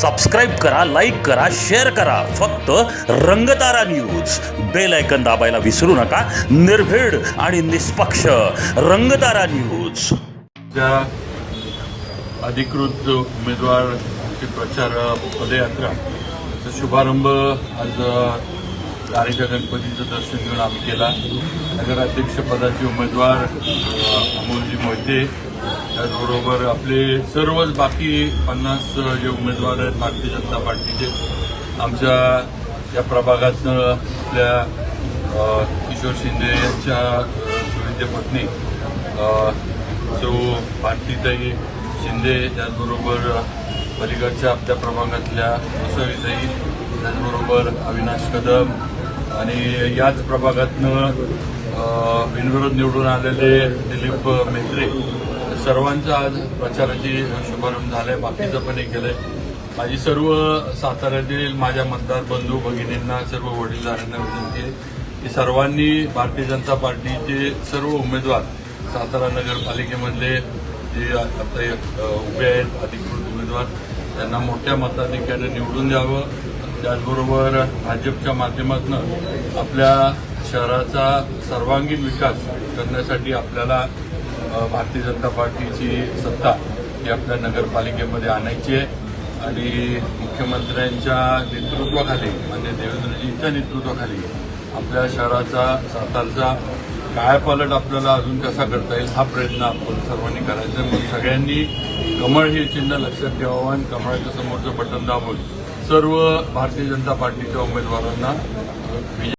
Subscribe करा like करा share करा. फक्त रंगतारा न्यूज बेल ऐकन दाबायला विसरू नका. निर्भीड आणि निष्पक्ष रंगतारा न्यूज त्या अधिकृत उमेदवारची प्रचार पदयात्रा शुभारंभ आज दारेच्या गणपतीचं दर्शन घेऊन आम्ही केला. नगराध्यक्षपदाचे उमेदवार अमोलजी मोहिते त्याचबरोबर आपले सर्वच बाकी पन्नास जे उमेदवार आहेत भारतीय जनता पार्टीचे आमच्या या प्रभागातनं आपल्या किशोर शिंदे यांच्या सुविद्य पत्नी सो जो भारतीताई शिंदे त्याचबरोबर पलीकडच्या आपल्या प्रभागातल्या सविताई त्याचबरोबर अविनाश कदम आणि याच प्रभागातनं बिनविरोध निवडून आलेले दिलीप मेत्रे सर्वांचा आज प्रचाराची शुभारंभ झालाय बाकीचं पण हे केलंय. माझी सर्व साताऱ्यातील माझ्या मतदार बंधू भगिनींना सर्व वडीलधाऱ्यांना विनंती आहे की सर्वांनी भारतीय जनता पार्टीचे सर्व उमेदवार सातारा नगरपालिकेमधले जे आता उभे आहेत अधिकृत उमेदवार त्यांना मोठ्या मताधिक्याने निवडून द्यावं. त्याचबरोबर भाजपच्या माध्यमातून आपल्या शहराचा सर्वांगीण विकास करण्यासाठी आपल्याला भारतीय जनता पार्टीची सत्ता ही आपल्या नगरपालिकेमध्ये आणायची आहे आणि मुख्यमंत्र्यांच्या नेतृत्वाखाली म्हणजे देवेंद्रजींच्या नेतृत्वाखाली आपल्या शहराचा सातारचा कायापालट आपल्याला अजून कसा करता येईल हा प्रयत्न आपण सर्वांनी करायचा आहे. मग सगळ्यांनी कमळ हे चिन्ह लक्षात ठेवावं आणि कमळाच्या समोरचं बटन दाबून सर्व भारतीय जनता पार्टीच्या उमेदवारांना